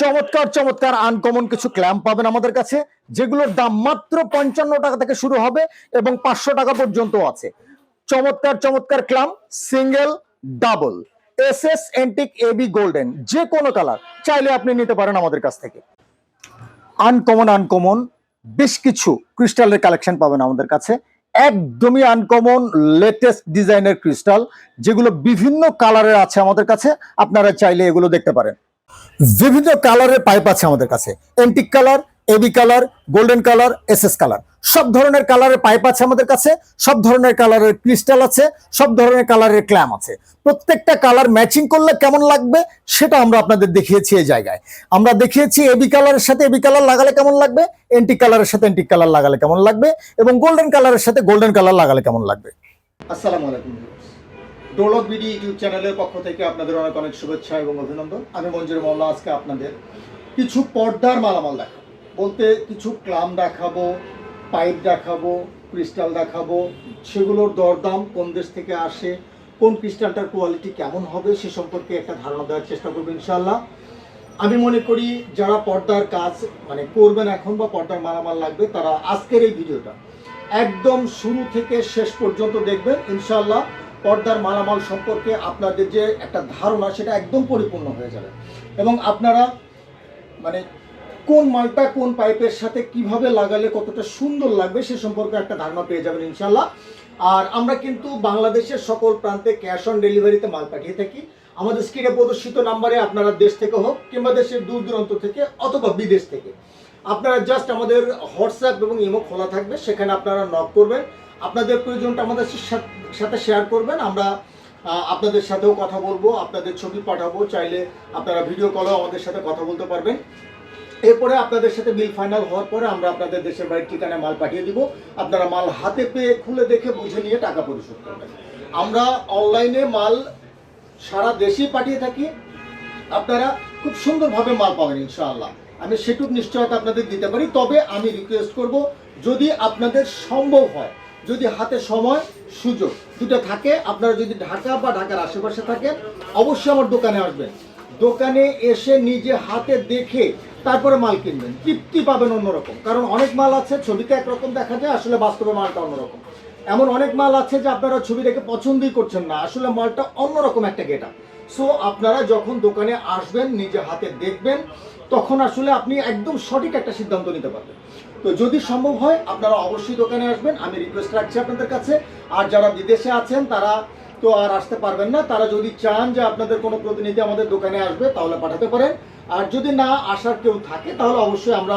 চমৎকার চমৎকার আনকমন কিছু ক্ল্যাম্প পাবেন আমাদের কাছে, যেগুলোর দাম মাত্র পঞ্চান্ন টাকা থেকে শুরু হবে এবং পাঁচশো টাকা পর্যন্ত আছে। চমৎকার চমৎকার clamp single double S S antique AB golden যে কোনো কালার চাইলে আপনি নিতে পারেন আমাদের কাছ থেকে। আনকমন আনকমন বেশ কিছু ক্রিস্টালের কালেকশন পাবেন আমাদের কাছে। একদমই আনকমন লেটেস্ট ডিজাইনের ক্রিস্টাল যেগুলো বিভিন্ন কালারের আছে আমাদের কাছে, আপনারা চাইলে এগুলো দেখতে পারেন। বিভিন্ন কালারের পাইপ আছে আমাদের কাছে। Antique colour AB colour golden colour S S colour সব ধরনের কালারের পাইপ আছে আমাদের কাছে, সব ধরনের কালারের ক্রিস্টাল আছে, সব ধরনের কালারের ক্ল্যাম আছে। প্রত্যেকটা কালার ম্যাচিং করলে কেমন লাগবে, সেটা আমরা আপনাদের দেখিয়েছি এই জায়গায়। আমরা দেখিয়েছি এবি কালারের সাথে এবি কালার লাগালে কেমন লাগবে এন্টিক কালারের সাথে এন্টিক কালার লাগালে কেমন লাগবে, এবং গোল্ডেন কালারের সাথে গোল্ডেন কালার লাগালে কেমন লাগবে। আসসালামু আলাইকুম। ডোলক বিডি ইউটিউব চ্যানেলের পক্ষ থেকে আপনাদের অনেক অনেক শুভেচ্ছা এবং অভিনন্দন। আমি মঞ্জুর মোল্লা, আজকে আপনাদের কিছু পর্দার মালামাল দেখাবো। বলতে কিছু ক্লাম দেখাবো, পাইপ দেখাবো, ক্রিস্টাল দেখাবো, সেগুলোর দরদাম কোন দেশ থেকে আসে, কোন ক্রিস্টালটার কোয়ালিটি কেমন হবে, সে সম্পর্কে একটা ধারণা দেওয়ার চেষ্টা করব ইনশাল্লাহ আমি মনে করি যারা পর্দার কাজ মানে করবেন এখন বা পর্দার মালামাল লাগবে, তারা আজকের এই ভিডিওটা একদম শুরু থেকে শেষ পর্যন্ত দেখবেন ইনশাল্লাহ পর্দার মালামাল সম্পর্কে আপনাদের যে একটা ধারণা, সেটা একদম পরিপূর্ণ হয়ে যাবে। এবং আপনারা মানে কোন মালটা কোন পাইপের সাথে কীভাবে লাগালে কতটা সুন্দর লাগবে, সে সম্পর্কে একটা ধারণা পেয়ে যাবেন ইনশাল্লাহ আর আমরা কিন্তু বাংলাদেশের সকল প্রান্তে ক্যাশ অন ডেলিভারিতে মাল পাঠিয়ে থাকি। আমাদের স্ক্রিনে প্রদর্শিত নাম্বারে আপনারা দেশ থেকে হোক কিংবা দেশের দূর দূরান্ত থেকে অথবা বিদেশ থেকে। আপনারা জাস্ট আমাদের হোয়াটসঅ্যাপ এবং ইমো খোলা থাকবে, সেখানে আপনারা নক করবেন। আপনাদের প্রয়োজনটা আমাদের সাথে শেয়ার করবেন। আমরা আপনাদের সাথেও কথা বলব, আপনাদের ছবি পাঠাবো। চাইলে আপনারা ভিডিও কলেও আমাদের সাথে কথা বলতে পারবেন। এরপরে আপনাদের সাথে বিল ফাইনাল হওয়ার পরে আমরা আপনাদের দেশের বাড়ির ঠিকানায় মাল পাঠিয়ে দিব। আপনারা মাল হাতে পেয়ে খুলে দেখে বুঝে নিয়ে টাকা পরিশোধ করবেন। আমরা অনলাইনে মাল সারা দেশেই পাঠিয়ে থাকি। আপনারা খুব সুন্দরভাবে মাল পাবেন, ইনশাআল্লাহ। আমি সেটুক নিশ্চয়তা আপনাদের দিতে পারি। তবে আমি রিকোয়েস্ট করব, যদি আপনাদের সম্ভব হয়, যদি হাতে সময়, সুযোগ দুটো থাকে, আপনারা যদি ঢাকা বা ঢাকার আশেপাশে থাকেন, অবশ্যই আমার দোকানে আসবেন। দোকানে এসে নিজে হাতে দেখে তারপরে মাল কিনবেন। তৃপ্তি পাবেন অন্যরকম। কারণ অনেক মাল আছে, ছবিতে একরকম দেখা যায়, আসলে বাস্তবে মালটা অন্যরকম। এমন অনেক মাল আছে যে আপনারা ছবি দেখে পছন্দই করছেন না, আসলে মালটা অন্যরকম একটা গেটা সো আপনারা যখন দোকানে আসবেন, নিজে হাতে দেখবেন তখন আসলে আপনি একদম সঠিক একটা সিদ্ধান্ত নিতে পারবেন। তো যদি সম্ভব হয়, আপনারা অবশ্যই দোকানে আসবেন। আমি রিকোয়েস্ট রাখছি আপনাদের কাছে। আর যারা বিদেশে আছেন, তারা তো আর আসতে পারবেন না। তারা যদি চান যে আপনাদের কোনো প্রতিনিধি আমাদের দোকানে আসবে, তাহলে পাঠাতে পারেন। আর যদি না আসার কেউ থাকে, তাহলে অবশ্যই আমরা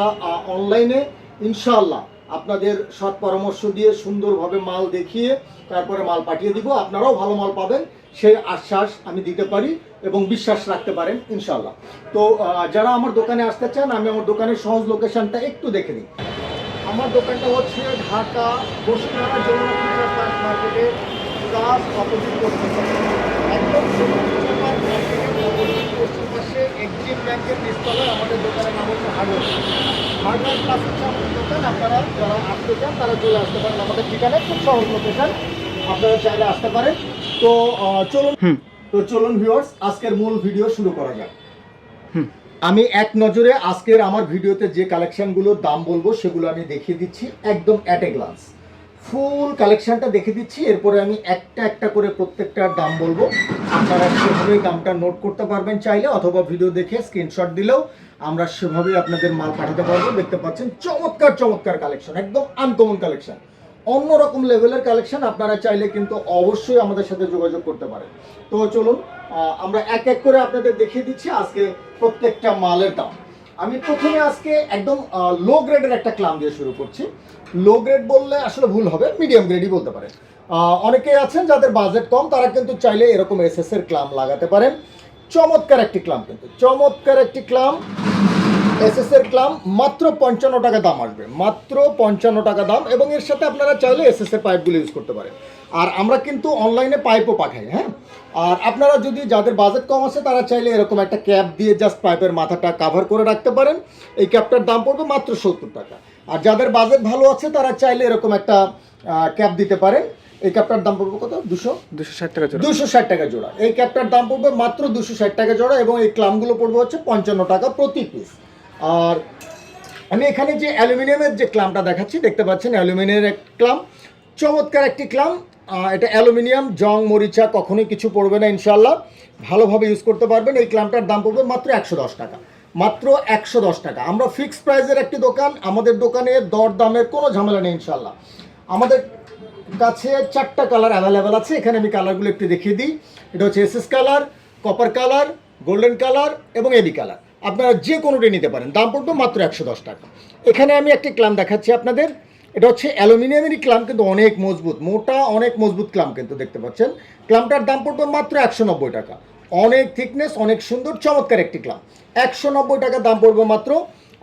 অনলাইনে ইনশাল্লাহ আপনাদের সৎ পরামর্শ দিয়ে সুন্দরভাবে মাল দেখিয়ে তারপরে মাল পাঠিয়ে দিব। আপনারাও ভালো মাল পাবেন। সেই আশ্বাস আমি দিতে পারি এবং বিশ্বাস রাখতে পারেন ইনশাল্লাহ তো যারা আমার দোকানে আসতে চান, আমি আমার দোকানের সহজ লোকেশনটা একটু দেখে নিই। আমার দোকানটা হচ্ছে ঢাকা বসুন্ধরা মার্কেটে ব্যাংকের আমাদের দোকানের হচ্ছে হার্ডওয়ার হার্ডওয়ার হচ্ছে দোকান, আপনারা যারা আসতে চান, তারা চলে আসতে পারেন। আমাদের ঠিকানায় খুব সহজ লোকেশন আপনারা চাইলে আসতে পারেন। তো চলুন তো চলুন ভিউয়ার্স আজকের মূল ভিডিও শুরু করা যাক। আমি এক নজরে আজকের আমার ভিডিওতে যে কালেকশনগুলোর দাম বলব সেগুলো আমি দেখিয়ে দিচ্ছি একদম অ্যাট এ গ্লান্স ফুল কালেকশনটা দেখে দিচ্ছি এরপরে আমি একটা একটা করে প্রত্যেকটার দাম বলব। আপনারা সেভাবেই দামটা নোট করতে পারবেন চাইলে অথবা ভিডিও দেখে স্ক্রিনশট দিলেও আমরা সেভাবেই আপনাদের মাল পাঠাতে পারব। দেখতে পাচ্ছেন চমৎকার চমৎকার কালেকশন একদম আনকমন কালেকশন অন্যরকম লেভেলের কালেকশন আপনারা চাইলে কিন্তু অবশ্যই আমাদের সাথে যোগাযোগ করতে পারেন। তো চলুন আমরা এক এক করে আপনাদের দেখিয়ে দিচ্ছি আজকে প্রত্যেকটা মালের দাম। আমি প্রথমে আজকে একদম লো গ্রেডের একটা ক্লাম দিয়ে শুরু করছি। লো গ্রেড বললে আসলে ভুল হবে মিডিয়াম গ্রেডই বলতে পারেন। আহ, অনেকেই আছেন যাদের বাজেট কম তারা কিন্তু চাইলে এরকম এসএস এর ক্লাম লাগাতে পারেন। চমৎকার একটি ক্লাম কিন্তু চমৎকার একটি ক্লাম এসএস এর ক্লাম মাত্র পঞ্চান্ন টাকা দাম আসবে। মাত্র পঞ্চান্ন টাকা দাম এবং এর সাথে আপনারা চাইলে এসএস এর পাইপগুলো ইউজ করতে পারেন। আর আমরা কিন্তু অনলাইনে পাইপও পাঠাই হ্যাঁ? আর আপনারা যদি যাদের বাজেট কম আছে তারা চাইলে এরকম একটা ক্যাপ দিয়ে জাস্ট পাইপের মাথাটা কাভার করে রাখতে পারেন। এই ক্যাপটার দাম পড়বে মাত্র সত্তর টাকা। আর যাদের বাজেট ভালো আছে তারা চাইলে এরকম একটা ক্যাপ দিতে পারেন। এই ক্যাপটার দাম পড়বে কত? দুশো? দুশো ষাট টাকা জোড়া। দুশো ষাট টাকা জোড়া। এই ক্যাপটার দাম পড়বে মাত্র দুশো ষাট টাকা জোড়া এবং এই ক্লামগুলো পড়বে হচ্ছে পঞ্চান্ন টাকা প্রতি পিস আর আমি এখানে যে অ্যালুমিনিয়ামের যে ক্লামটা দেখাচ্ছি, দেখতে পাচ্ছেন অ্যালুমিনিয়ামের এক ক্লাম। চমৎকার একটি ক্লাম। এটা অ্যালুমিনিয়াম, জং, মরিচা, কখনোই কিছু পড়বে না ইনশাল্লাহ ভালোভাবে ইউজ করতে পারবেন। এই ক্লামটার দাম পড়বে মাত্র একশো দশ টাকা। মাত্র একশো দশ টাকা। আমরা ফিক্সড প্রাইসের একটি দোকান। আমাদের দোকানে দর দামের কোনো ঝামেলা নেই ইনশাল্লাহ আমাদের কাছে চারটা কালার অ্যাভেলেবেল আছে। এখানে আমি কালারগুলো একটু দেখিয়ে দিই। এটা হচ্ছে SS colour copper colour golden colour এবং এবি কালার আপনারা যে কোনোটি নিতে পারেন। দাম পড়বে মাত্র একশো দশ টাকা। এখানে আমি একটি ক্লাম দেখাচ্ছি আপনাদের। এটা হচ্ছে অ্যালুমিনিয়ামেরই ক্লাম, কিন্তু অনেক মজবুত, মোটা, অনেক মজবুত ক্লাম কিন্তু দেখতে পাচ্ছেন। ক্লামটার দাম পড়বে মাত্র একশো নব্বই টাকা। অনেক থিকনেস অনেক সুন্দর, চমৎকার একটি ক্লাম। একশো নব্বই টাকা দাম পড়বে মাত্র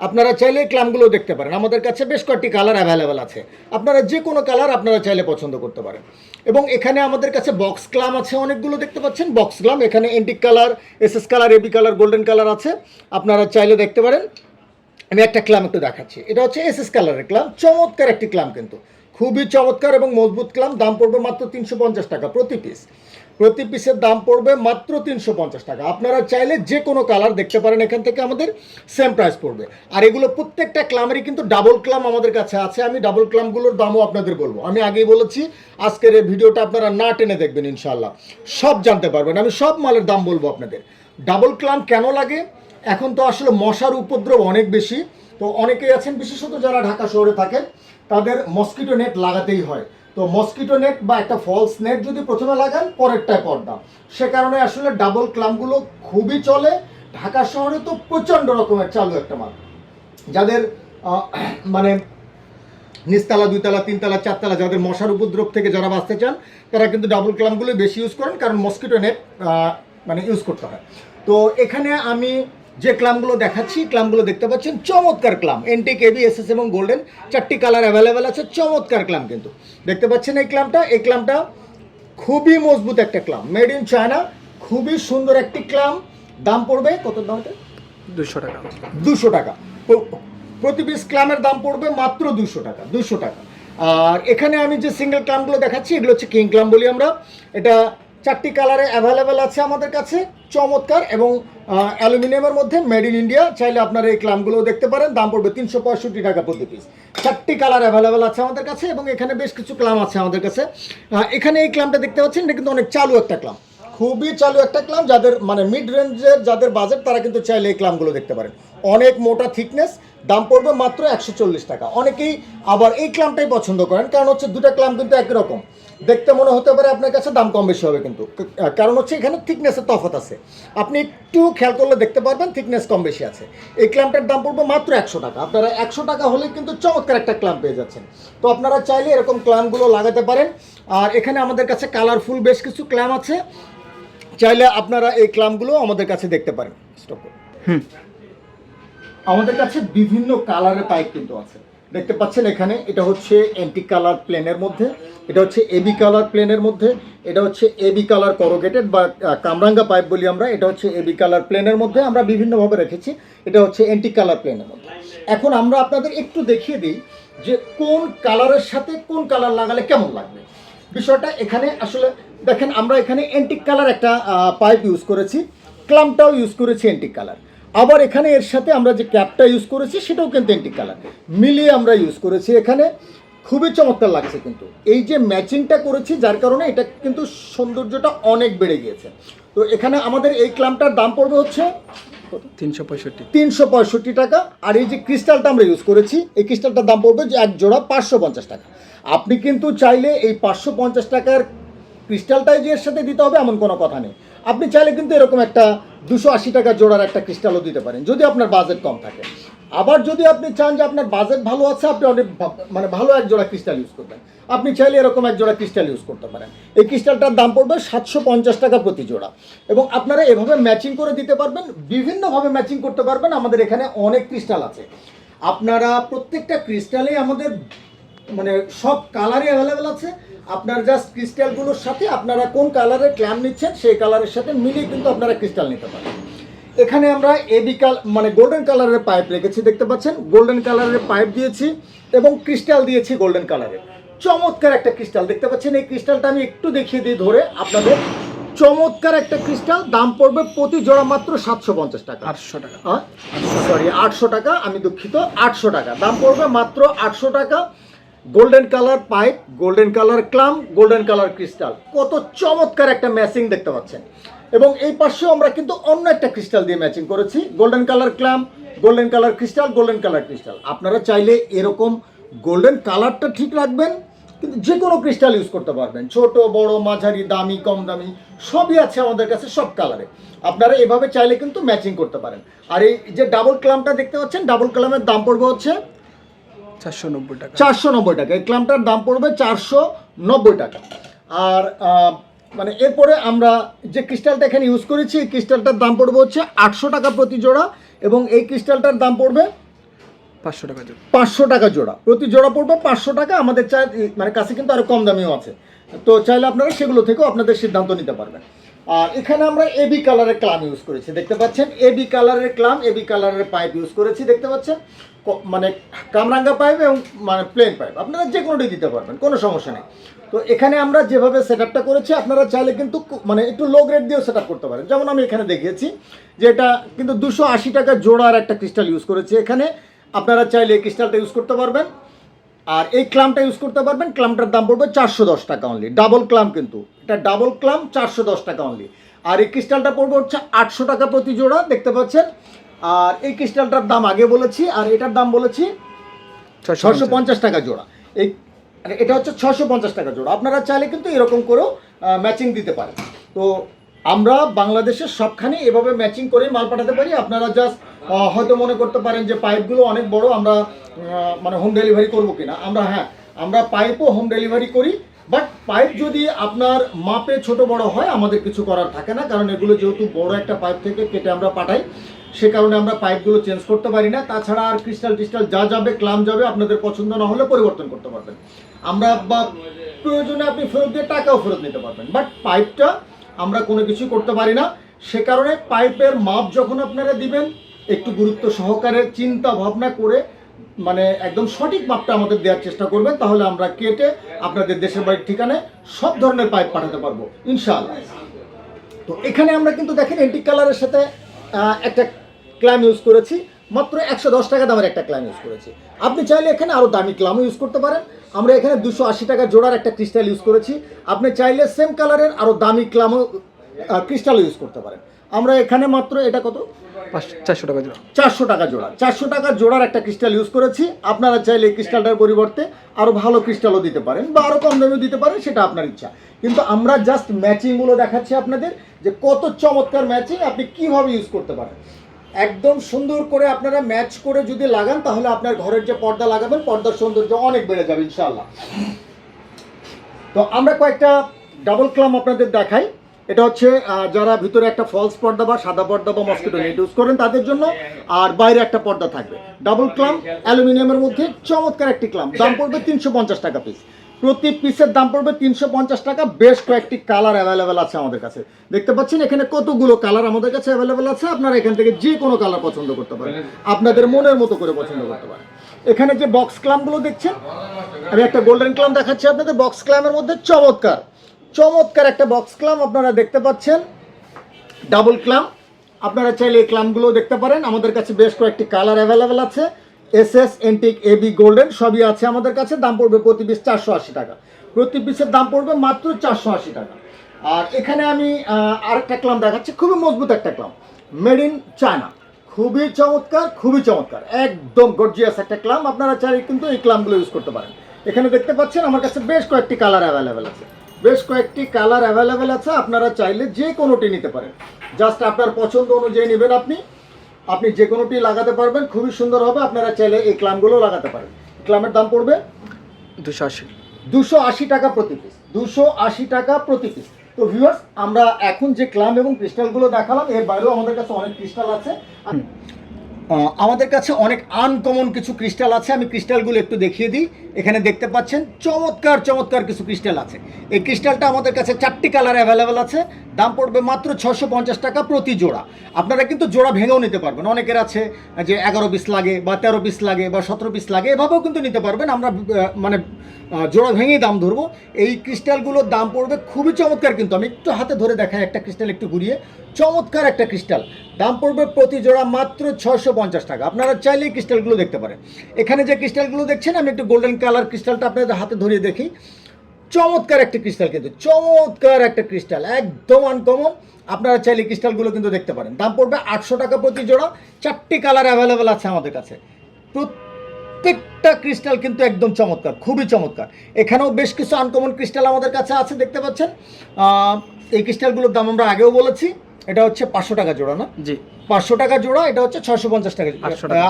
আপনারা চাইলে ক্লামগুলো দেখতে পারেন। আমাদের কাছে বেশ কয়েকটি কালার অ্যাভেলেবেল আছে। আপনারা যে কোনো কালার আপনারা চাইলে পছন্দ করতে পারেন। এবং এখানে আমাদের কাছে বক্স ক্লাম আছে, অনেকগুলো দেখতে পাচ্ছেন। বক্স ক্লাম এখানে antique colour SS colour AB colour golden colour আছে। আপনারা চাইলে দেখতে পারেন। আমি একটা ক্লাম একটু দেখাচ্ছি। এটা হচ্ছে এসএস কালারের ক্লাম চমৎকার একটি ক্লাম কিন্তু। খুবই চমৎকার এবং মজবুত ক্লাম দাম পড়বে মাত্র তিনশো পঞ্চাশ টাকা প্রতি পিস প্রতি পিসের দাম পড়বে মাত্র তিনশো পঞ্চাশ টাকা। আপনারা চাইলে যে কোনো কালার দেখতে পারেন এখান থেকে আমাদের সেম প্রাইস পড়বে। আর এগুলো প্রত্যেকটা ক্লামেরই কিন্তু ডাবল ক্লাম আমাদের কাছে আছে। আমি ডাবল ক্লামগুলোর দামও আপনাদের বলব। আমি আগেই বলেছি, আজকের এই ভিডিওটা আপনারা না টেনে দেখবেন ইনশাল্লাহ সব জানতে পারবেন। আমি সব মালের দাম বলব আপনাদের। ডাবল ক্লাম কেন লাগে? এখন তো আসলে মশার উপদ্রব অনেক বেশি। তো অনেকেই আছেন, বিশেষত যারা ঢাকা শহরে থাকেন, তাদের মসকিটো নেট লাগাতেই হয়। তো মসকিটো নেট বা একটা ফলস নেট যদি প্রথমে লাগান, পরেরটায় পর্দা। সে কারণে আসলে ডাবল ক্লামগুলো খুবই চলে। ঢাকা শহরে তো প্রচণ্ড রকমের চালু একটা মাল। যাদের মানে নিচতলা, দুইতলা, তিনতলা, চারতলা, যাদের মশার উপদ্রব থেকে যারা বাঁচতে চান, তারা কিন্তু ডাবল ক্লামগুলো বেশি ইউজ করেন, কারণ মসকিটো নেট মানে ইউজ করতে হয়। তো এখানে আমি যে ক্লামগুলো দেখাচ্ছি ক্লামগুলো দেখতে পাচ্ছেন চমৎকার ক্লাম। এনটেক এবি এসএস এবং গোল্ডেন চারটি কালার অ্যাভেলেবেল আছে চমৎকার ক্লাম কিন্তু। দেখতে পাচ্ছেন এই ক্লামটা? এই ক্লামটা খুবই মজবুত একটা ক্লাম। মেড ইন চায়না খুবই সুন্দর একটি ক্লাম। দাম পড়বে কত দাম এটা? দুশো টাকা। দুশো টাকা। প্র- প্রতি পিস ক্লামের দাম পড়বে মাত্র দুশো টাকা দুশো টাকা। আর এখানে আমি যে সিঙ্গেল ক্লামগুলো দেখাচ্ছি এগুলো হচ্ছে কিং ক্লাম বলি আমরা। এটা চারটি কালারে অ্যাভেলেবেল আছে আমাদের কাছে, চমৎকার এবং অ্যালুমিনিয়ামের মধ্যে মেড ইন ইন্ডিয়া চাইলে আপনারা এই ক্লামগুলো দেখতে পারেন, দাম পড়বে তিনশো পঁয়ষট্টি টাকা প্রতি পিস চারটি কালার অ্যাভেলেবেল আছে আমাদের কাছে এবং এখানে বেশ কিছু ক্লাম আছে আমাদের কাছে। এখানে এই ক্লামটা দেখতে পাচ্ছেন, এটা কিন্তু অনেক চালু একটা ক্লাম। খুবই চালু একটা ক্লাম, যাদের মানে মিড রেঞ্জের যাদের বাজেট তারা কিন্তু চাইলে এই ক্লামগুলো দেখতে পারেন। অনেক মোটা থিকনেস দাম পড়বে মাত্র একশো চল্লিশ টাকা। অনেকেই আবার এই ক্লামটাই পছন্দ করেন, কারণ হচ্ছে দুটা ক্লাম কিন্তু একই রকম। দেখতে মনে হতে পারে আপনার কাছে দাম কম বেশি হবে কিন্তু। কারণ হচ্ছে এখানে থিকনেসের তফাত আছে। আপনি একটু খেয়াল করলে দেখতে পারবেন থিকনেস কম বেশি আছে। এই ক্লামটার দাম পড়বে মাত্র একশো টাকা। আপনারা একশো টাকা হলে কিন্তু চমৎকার একটা ক্লাম পেয়ে যাচ্ছেন। তো আপনারা চাইলে এরকম ক্লামগুলো লাগাতে পারেন। আর এখানে আমাদের কাছে কালারফুল বেশ কিছু ক্লাম আছে। চাইলে আপনারা এই ক্লামগুলো আমাদের কাছে দেখতে পারেন। হুম। আমাদের কাছে বিভিন্ন কালারের পাইপ কিন্তু আছে। দেখতে পাচ্ছেন এখানে, এটা হচ্ছে অ্যান্টি কালার প্লেনের মধ্যে, এটা হচ্ছে এবি কালার প্লেনের মধ্যে, এটা হচ্ছে এবি কালার করোগেটেড বা কামরাঙ্গা পাইপ বলি আমরা, এটা হচ্ছে এবি কালার প্লেনের মধ্যে আমরা বিভিন্নভাবে রেখেছি, এটা হচ্ছে অ্যান্টি কালার প্লেনের মধ্যে। এখন আমরা আপনাদের একটু দেখিয়ে দিই যে কোন কালারের সাথে কোন কালার লাগালে কেমন লাগবে। বিষয়টা এখানে আসলে, দেখেন আমরা এখানে অ্যান্টিক কালার একটা পাইপ ইউজ করেছি, ক্লামটাও ইউজ করেছি অ্যান্টিক কালার আবার এখানে এর সাথে আমরা যে ক্যাপটা ইউজ করেছি সেটাও কিন্তু অ্যান্টিক কালার মিলিয়ে আমরা ইউজ করেছি এখানে। খুবই চমৎকার লাগছে কিন্তু। এই যে ম্যাচিংটা করেছি যার কারণে এটা কিন্তু সৌন্দর্যটা অনেক বেড়ে গিয়েছে। তো এখানে আমাদের এই ক্লামটার দাম পড়বে হচ্ছে তিনশো পঁয়ষট্টি। তিনশো পঁয়ষট্টি টাকা। আর এই যে ক্রিস্টালটা আমরা ইউজ করেছি এই ক্রিস্টালটার দাম পড়বে যে এক জোড়া পাঁচশো পঞ্চাশ টাকা। আপনি কিন্তু চাইলে এই পাঁচশো পঞ্চাশ টাকার ক্রিস্টালটাই যে এর সাথে দিতে হবে এমন কোনো কথা নেই। আপনি চাইলে কিন্তু এরকম একটা দুশো আশি টাকা জোড়ার একটা ক্রিস্টালও দিতে পারেন, যদি আপনার বাজেট কম থাকে। আবার যদি আপনি চান যে আপনার বাজেট ভালো আছে, আপনি অনেক মানে ভালো এক জোড়া ক্রিস্টাল ইউজ করবেন। আপনি চাইলে এরকম এক জোড়া ক্রিস্টাল ইউজ করতে পারেন। এই ক্রিস্টালটার দাম পড়বে সাতশো পঞ্চাশ টাকা প্রতি জোড়া। এবং আপনারা এভাবে ম্যাচিং করে দিতে পারবেন, বিভিন্নভাবে ম্যাচিং করতে পারবেন। আমাদের এখানে অনেক ক্রিস্টাল আছে। আপনারা প্রত্যেকটা ক্রিস্টালেই আমাদের মানে সব কালারই অ্যাভেলেবেল আছে। আপনার জাস্ট ক্রিস্টালগুলোর সাথে আপনারা কোন কালারের ক্ল্যাম নিচ্ছেন সেই কালারের সাথে মিলিয়ে কিন্তু আপনারা ক্রিস্টাল নিতে পারেন। এখানে আমরা এবি কাল মানে গোল্ডেন কালারের পাইপ রেখেছি দেখতে পাচ্ছেন? গোল্ডেন কালারের পাইপ দিয়েছি এবং ক্রিস্টাল দিয়েছি গোল্ডেন কালারের চমৎকার একটা ক্রিস্টাল দেখতে পাচ্ছেন? এই ক্রিস্টালটা আমি একটু দেখিয়ে দিই ধরে আপনাদের। চমৎকার একটা ক্রিস্টাল দাম পড়বে প্রতি জোড়া মাত্র সাতশো পঞ্চাশ টাকা। আটশো টাকা। সরি আটশো টাকা আমি দুঃখিত আটশো টাকা। দাম পড়বে মাত্র আটশো টাকা। Golden colour pipe golden colour clamp golden colour crystal কত চমৎকার একটা ম্যাচিং দেখতে পাচ্ছেন। এবং এই পাশেও আমরা কিন্তু অন্য একটা ক্রিস্টাল দিয়ে ম্যাচিং করেছি। Golden colour clamp golden colour crystal golden colour crystal আপনারা চাইলে এরকম গোল্ডেন কালারটা ঠিক রাখবেন, কিন্তু যে কোনো ক্রিস্টাল ইউজ করতে পারবেন। ছোট, বড়, মাঝারি, দামি, কম দামি, সবই আছে আমাদের কাছে সব কালারে আপনারা এভাবে চাইলে কিন্তু ম্যাচিং করতে পারেন। আর এই যে ডাবল ক্লামটা দেখতে পাচ্ছেন ডাবল ক্লামের দাম পড়বে হচ্ছে চারশো নব্বই টাকা। চারশো নব্বই টাকা। এই ক্লামটার দাম পড়বে চারশো নব্বই টাকা। আর মানে এরপরে আমরা যে ক্রিস্টালটা এখানে ইউজ করেছি এই ক্রিস্টালটার দাম পড়বে হচ্ছে আটশো টাকা প্রতি জোড়া এবং এই ক্রিস্টালটার দাম পড়বে পাঁচশো টাকা জোড়া। পাঁচশো টাকা জোড়া। প্রতি জোড়া পড়বে পাঁচশো টাকা। আমাদের চাই মানে কাছে কিন্তু আরও কম দামিও আছে। তো চাইলে আপনারা সেগুলো থেকেও আপনাদের সিদ্ধান্ত নিতে পারবেন। আর এখানে আমরা এবি কালারের ক্লাম ইউজ করেছি। দেখতে পাচ্ছেন এবি কালারের ক্লাম এবি কালারের পাইপ ইউজ করেছি। দেখতে পাচ্ছেন? মানে কামরাঙ্গা পাইপ এবং মানে প্লেন পাইপ আপনারা যে কোনোটি দিতে পারবেন, কোনো সমস্যা নেই। তো এখানে আমরা যেভাবে সেট আপটা করেছি, আপনারা চাইলে কিন্তু মানে একটু লো গ্রেড দিয়েও সেট করতে পারেন। যেমন আমি এখানে দেখিয়েছি যে এটা কিন্তু দুশো আশি টাকা জোড়ার একটা ক্রিস্টাল ইউজ করেছি এখানে। আপনারা চাইলে এই ক্রিস্টালটা ইউজ করতে পারবেন। আর এই ক্লামটা ইউজ করতে পারবেন ক্লামটার দাম পড়বে চারশো দশ টাকা অনলি ডাবল ক্লাম কিন্তু। এটা ডাবল ক্লাম চারশো দশ টাকা অনলি আর এই ক্রিস্টালটা পড়বে হচ্ছে আটশো টাকা প্রতি জোড়া। দেখতে পাচ্ছেন আর এই ক্রিস্টালটার দাম আগে বলেছি আর এটার দাম বলেছি ছশো পঞ্চাশ। টাকা জোড়া। এই মানে এটা হচ্ছে ছশো পঞ্চাশ টাকা জোড়া। আপনারা চাইলে কিন্তু এরকম করেও ম্যাচিং দিতে পারেন। তো আমরা বাংলাদেশের সবখানে এভাবে ম্যাচিং করে মাল পাঠাতে পারি। আপনারা জাস্ট হয়তো মনে করতে পারেন যে পাইপগুলো অনেক বড় আমরা মানে হোম ডেলিভারি করব কিনা। আমরা হ্যাঁ আমরা পাইপও হোম ডেলিভারি করি বাট পাইপ যদি আপনার মাপে ছোট বড় হয় আমাদের কিছু করার থাকে না কারণ এগুলো যেহেতু বড় একটা পাইপ থেকে কেটে আমরা পাঠাই। সে কারণে আমরা পাইপগুলো চেঞ্জ করতে পারি না। তাছাড়া আর ক্রিস্টাল টিস্টাল যা যাবে, ক্লাম যাবে, আপনাদের পছন্দ না হলে পরিবর্তন করতে পারবেন। আমরা বা প্রয়োজনে আপনি ফেরত দিয়ে টাকাও ফেরত নিতে পারবেন। বাট পাইপটা আমরা কোনো কিছু করতে পারি না। সে কারণে পাইপের মাপ যখন আপনারা দিবেন, একটু গুরুত্ব সহকারে চিন্তা ভাবনা করে মানে একদম সঠিক মাপটা আমাদের দেওয়ার চেষ্টা করবেন, তাহলে আমরা কেটে আপনাদের দেশের বাড়ির ঠিকানায় সব ধরনের পাইপ পাঠাতে পারব, ইনশাআল্লাহ। তো এখানে আমরা কিন্তু দেখেন এন্টিক কালারের সাথে একটা ক্লাম ইউজ করেছি মাত্র একশো দশ টাকা দামের একটা ক্লাম ইউজ করেছি। আপনি চাইলে এখানে আরও দামি ক্লামও ইউজ করতে পারেন। আমরা এখানে দুশো আশি টাকা জোড়ার একটা ক্রিস্টাল ইউজ করেছি। আপনি চাইলে সেম কালারের আরও দামি ক্লামও ক্রিস্টাল ইউজ করতে পারেন। আমরা এখানে মাত্র এটা কত? চারশো টাকা জোড়া। চারশো টাকা জোড়া। চারশো টাকা জোড়ার একটা ক্রিস্টাল ইউজ করেছি। আপনারা চাইলে এই ক্রিস্টালটার পরিবর্তে আরও ভালো ক্রিস্টালও দিতে পারেন বা আরও কম দামেও দিতে পারেন সেটা আপনার ইচ্ছা। কিন্তু আমরা জাস্ট ম্যাচিংগুলো দেখাচ্ছি আপনাদের যে কত চমৎকার ম্যাচিং আপনি কীভাবে ইউজ করতে পারেন। একদম সুন্দর করে আপনারা ম্যাচ করে যদি লাগান, তাহলে আপনার ঘরের যে পর্দা লাগাবেন, পর্দার সৌন্দর্য অনেক বেড়ে যাবে, ইনশাআল্লাহ। তো আমরা কয়েকটা ডাবল ক্লাম আপনাদের দেখাই। এটা হচ্ছে যারা ভিতরে একটা ফলস পর্দা বা সাদা পর্দা বা মস্কিটো নেট ইউজ করেন, তাদের জন্য আর বাইরে একটা পর্দা থাকবে। ডাবল ক্লাম অ্যালুমিনিয়ামের মধ্যে চমৎকার একটি ক্লাম দাম পড়বে তিনশো পঞ্চাশ টাকা পিস প্রতি পিসের দাম পড়বে তিনশো পঞ্চাশ টাকা। বেশ কয়েকটি কালার অ্যাভেলেবেল আছে আমাদের কাছে। দেখতে পাচ্ছেন, এখানে কতগুলো কালার আমাদের কাছে অ্যাভেলেবেল আছে। আপনারা এখান থেকে যে কোনো কালার পছন্দ করতে পারেন। আপনাদের মনের মতো করে পছন্দ করতে পারেন। এখানে যে বক্স ক্লামগুলো দেখছেন, আমি একটা গোল্ডেন ক্লাম দেখাচ্ছি আপনাদের। বক্স ক্লামের মধ্যে চমৎকার চমৎকার একটা বক্স ক্লাম আপনারা দেখতে পাচ্ছেন। ডাবল ক্লাম আপনারা চাইলে এই ক্লামগুলো দেখতে পারেন। আমাদের কাছে বেশ কয়েকটি কালার অ্যাভেলেবেল আছে। S S antique, AB, golden সবই আছে আমাদের কাছে। দাম পড়বে প্রতি পিস চারশো আশি টাকা। প্রতি পিসের দাম পড়বে মাত্র চারশো আশি টাকা। আর এখানে আমি আরেকটা ক্লাম দেখাচ্ছি। খুবই মজবুত একটা ক্লাম। মেড ইন চায়না খুবই চমৎকার খুবই চমৎকার। একদম গর্জিয়াস একটা ক্লাম। আপনারা চাইলে কিন্তু এই ক্লামগুলো ইউজ করতে পারেন। এখানে দেখতে পাচ্ছেন আমার কাছে বেশ কয়েকটি কালার অ্যাভেলেবেল আছে। বেশ কয়েকটি কালার অ্যাভেলেবেল আছে। আপনারা চাইলে যে কোনোটি নিতে পারেন। জাস্ট আপনার পছন্দ অনুযায়ী নেবেন আপনি। আপনি যে কোনোটি লাগাতে পারবেন খুবই সুন্দর হবে। আপনারা চাইলে এই ক্লামগুলো লাগাতে পারেন। ক্লামের দাম পড়বে? দুশো আশি। দুশো আশি টাকা প্রতি পিস দুশো আশি টাকা প্রতি পিস তো ভিউয়ার্স আমরা এখন যে ক্লাম এবং ক্রিস্টালগুলো দেখালাম এর বাইরেও আমাদের কাছে অনেক ক্রিস্টাল আছে। আমাদের কাছে অনেক আনকমন কিছু ক্রিস্টাল আছে। আমি ক্রিস্টালগুলো একটু দেখিয়ে দিই। এখানে দেখতে পাচ্ছেন, চমৎকার চমৎকার কিছু ক্রিস্টাল আছে। এই ক্রিস্টালটা আমাদের কাছে চারটি কালার অ্যাভেলেবেল আছে। দাম পড়বে মাত্র ছশো পঞ্চাশ টাকা প্রতি জোড়া। আপনারা কিন্তু জোড়া ভেঙেও নিতে পারবেন। অনেকের আছে যে এগারো পিস লাগে বা তেরো পিস লাগে বা সতেরো পিস লাগে, এভাবেও কিন্তু নিতে পারবেন। আমরা মানে জোড়া ভেঙেই দাম ধরবো। এই ক্রিস্টালগুলোর দাম পড়বে খুবই চমৎকার কিন্তু। আমি একটু হাতে ধরে দেখাই, একটা ক্রিস্টাল একটু ঘুরিয়ে। চমৎকার একটা ক্রিস্টাল। দাম পড়বে প্রতি জোড়া মাত্র ছশো পঞ্চাশ টাকা। আপনারা চাইলে ক্রিস্টালগুলো দেখতে পারেন। এখানে যে ক্রিস্টালগুলো দেখছেন, আমি একটু গোল্ডেন কালার ক্রিস্টালটা আপনাদের হাতে ধরিয়ে দেখি। চমৎকার একটা ক্রিস্টাল কিন্তু, চমৎকার একটা ক্রিস্টাল, একদম আনকমন আপনারা চাইলে ক্রিস্টালগুলো কিন্তু দেখতে পারেন। দাম পড়বে আটশো টাকা প্রতি জোড়া। চারটি কালার অ্যাভেলেবেল আছে আমাদের কাছে। প্রত্যেকটা ক্রিস্টাল কিন্তু একদম চমৎকার, খুবই চমৎকার। এখানেও বেশ কিছু আনকমন ক্রিস্টাল আমাদের কাছে আছে, দেখতে পাচ্ছেন। এই ক্রিস্টালগুলোর দাম আমরা আগেও বলেছি। এটা হচ্ছে পাঁচশো টাকা জোড়া না? জি। পাঁচশো টাকা জোড়া এটা হচ্ছে ছশো পঞ্চাশ টাকা 800 টাকা।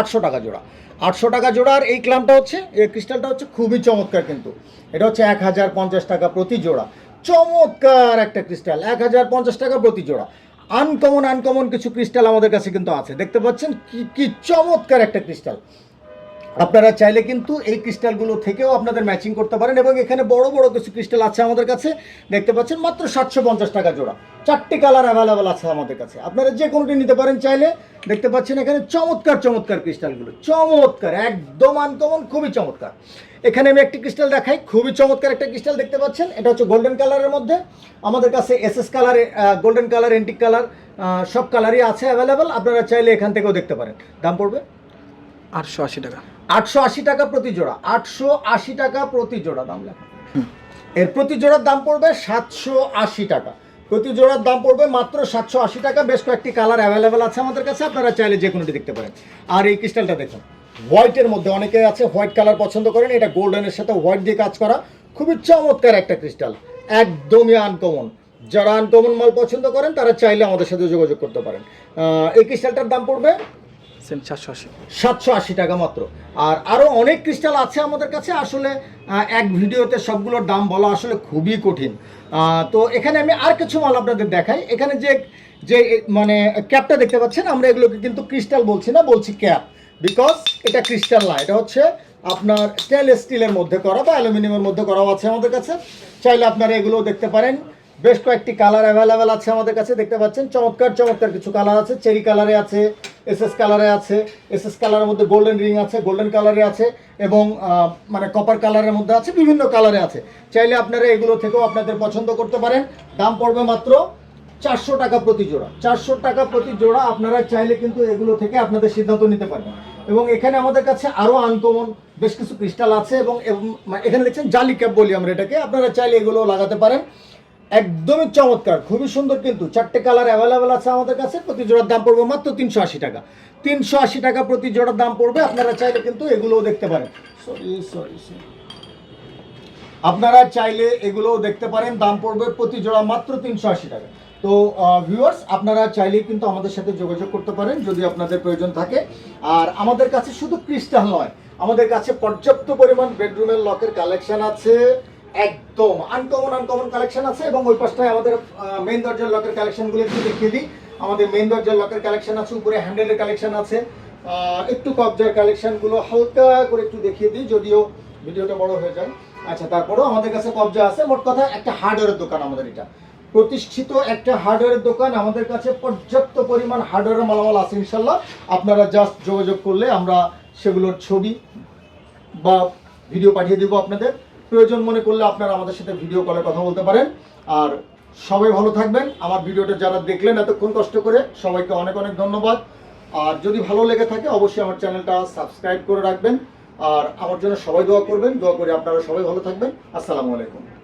আটশো টাকা জোড়া। আটশো টাকা জোড়া আর এই ক্লামটা হচ্ছে এই ক্রিস্টালটা হচ্ছে খুবই চমৎকার কিন্তু। এটা হচ্ছে এক হাজার পঞ্চাশ টাকা প্রতি জোড়া। চমৎকার একটা ক্রিস্টাল এক হাজার পঞ্চাশ টাকা প্রতি জোড়া। আনকমন আনকমন কিছু ক্রিস্টাল আমাদের কাছে কিন্তু আছে। দেখতে পাচ্ছেন কি কি চমৎকার একটা ক্রিস্টাল। আপনারা চাইলে কিন্তু এই ক্রিস্টালগুলো থেকেও আপনাদের ম্যাচিং করতে পারেন এবং এখানে বড় বড় কিছু ক্রিস্টাল আছে আমাদের কাছে। দেখতে পাচ্ছেন মাত্র সাতশো পঞ্চাশ টাকা জোড়া। চারটি কালার অ্যাভেলেবেল আছে আমাদের কাছে। আপনারা যে কোনোটি নিতে পারেন চাইলে, দেখতে পাচ্ছেন এখানে চমৎকার চমৎকার ক্রিস্টালগুলো। চমৎকার, একদম আনকমন খুবই চমৎকার। এখানে আমি একটি ক্রিস্টাল দেখাই, খুবই চমৎকার একটা ক্রিস্টাল দেখতে পাচ্ছেন। এটা হচ্ছে গোল্ডেন কালারের মধ্যে। আমাদের কাছে S S colour golden colour antique colour সব কালারই আছে অ্যাভেলেবেল আপনারা চাইলে এখান থেকেও দেখতে পারেন। দাম পড়বে? আটশো আশি টাকা। আটশো আশি টাকা প্রতি জোড়া, আটশো আশি টাকা প্রতি জোড়া দাম লেখা। এর প্রতি জোড়ার দাম পড়বে সাতশো আশি টাকা। প্রতি জোড়ার দাম পড়বে মাত্র সাতশো আশি টাকা। বেশ কয়েকটি কালার অ্যাভেলেবেল আছে আমাদের কাছে, আপনারা চাইলে যে কোনোটি দেখতে পারেন। আর এই ক্রিস্টালটা দেখুন হোয়াইটের মধ্যে অনেকে আছে হোয়াইট কালার পছন্দ করেন, এটা গোল্ডেনের সাথে হোয়াইট দিয়ে কাজ করা। খুবই চমৎকার একটা ক্রিস্টাল, একদমই আনকমন যারা আনকমন মাল পছন্দ করেন, তারা চাইলে আমাদের সাথে যোগাযোগ করতে পারেন। এই ক্রিস্টালটার দাম পড়বে সেম চারশো আশি। সাতশো আশি টাকা মাত্র। আর আরও অনেক ক্রিস্টাল আছে আমাদের কাছে। আসলে এক ভিডিওতে সবগুলোর দাম বলা আসলে খুবই কঠিন। তো এখানে আমি আর কিছু মাল আপনাদের দেখাই। এখানে যে যে মানে ক্যাপটা দেখতে পাচ্ছেন, আমরা এগুলোকে কিন্তু ক্রিস্টাল বলছি না, বলছি ক্যাপ বিকজ এটা ক্রিস্টাল না, এটা হচ্ছে আপনার স্টেনলেস স্টিলের মধ্যে করা বা অ্যালুমিনিয়ামের মধ্যে করাও আছে আমাদের কাছে। চাইলে আপনারা এগুলো দেখতে পারেন। বেশ কয়েকটি কালার অ্যাভেলেবেল আছে আমাদের কাছে, দেখতে পাচ্ছেন। চমৎকার চমৎকার কিছু কালার আছে। চেরি কালারে আছে, এস এস কালারে আছে, এস এস কালারের মধ্যে গোল্ডেন রিং আছে, গোল্ডেন কালারে আছে এবং মানে কপার কালারের মধ্যে আছে, বিভিন্ন কালারে আছে। চাইলে আপনারা এগুলো থেকেও আপনাদের পছন্দ করতে পারেন। দাম পড়বে মাত্র চারশো টাকা প্রতি জোড়া। চারশো টাকা প্রতি জোড়া আপনারা চাইলে কিন্তু এগুলো থেকে আপনাদের সিদ্ধান্ত নিতে পারবেন। এবং এখানে আমাদের কাছে আরও আনকমন বেশ কিছু ক্রিস্টাল আছে এবং এবং এখানে দেখছেন জালি ক্যাপ বলি আমরা এটাকে। আপনারা চাইলে এগুলো লাগাতে পারেন। একদমই চমৎকার খুবই সুন্দর কিন্তু। চারটে কালার অ্যাভেলেবেল আছে আমাদের কাছে প্রতি জোড়ার দাম পড়বে মাত্র তিনশো আশি টাকা। তিনশো আশি টাকা প্রতি জোড়ার দাম পড়বে আপনারা চাইলে কিন্তু এগুলোও দেখতে পারেন। সরি সরি সরি আপনারা চাইলে এগুলোও দেখতে পারেন দাম পড়বে প্রতি জোড়া মাত্র তিনশো আশি টাকা। তো ভিউয়ার্স আপনারা চাইলেই কিন্তু আমাদের সাথে যোগাযোগ করতে পারেন যদি আপনাদের প্রয়োজন থাকে। আর আমাদের কাছে শুধু ক্রিস্টাল নয় আমাদের কাছে পর্যাপ্ত পরিমাণ বেডরুমের লকের কালেকশন আছে। একদম আনকমন আনকমন কালেকশন আছে এবং ওই পাশটায় আমাদের মেইন দরজার লকের কালেকশনগুলো একটু দেখিয়ে দিই। আমাদের মেইন দরজার লকের কালেকশন আছে, উপরে হ্যান্ডেলের কালেকশন আছে। একটু কবজার কালেকশনগুলো হালকা করে একটু দেখিয়ে দিই, যদিও ভিডিওটা বড় হয়ে যায়। আচ্ছা তারপরেও আমাদের কাছে কবজা আছে। মোট কথা একটা হার্ডওয়্যারের দোকান আমাদের এটা। প্রতিষ্ঠিত একটা হার্ডওয়্যারের দোকান আমাদের কাছে পর্যাপ্ত পরিমাণ হার্ডওয়্যারের মালামাল আছে ইনশাল্লাহ আপনারা জাস্ট যোগাযোগ করলে আমরা সেগুলোর ছবি বা ভিডিও পাঠিয়ে দেবো আপনাদের। প্রয়োজন মনে করলে আপনারা আমাদের সাথে ভিডিও কলে কথা বলতে পারেন। আর সবাই ভালো থাকবেন। আমার ভিডিওটা যারা দেখলেন এতক্ষণ কষ্ট করে, সবাইকে অনেক অনেক ধন্যবাদ। আর যদি ভালো লেগে থাকে, অবশ্যই আমার চ্যানেলটা সাবস্ক্রাইব করে রাখবেন। আর আমার জন্য সবাই দোয়া করবেন। দোয়া করে আপনারা সবাই ভালো থাকবেন। আসসালামু আলাইকুম।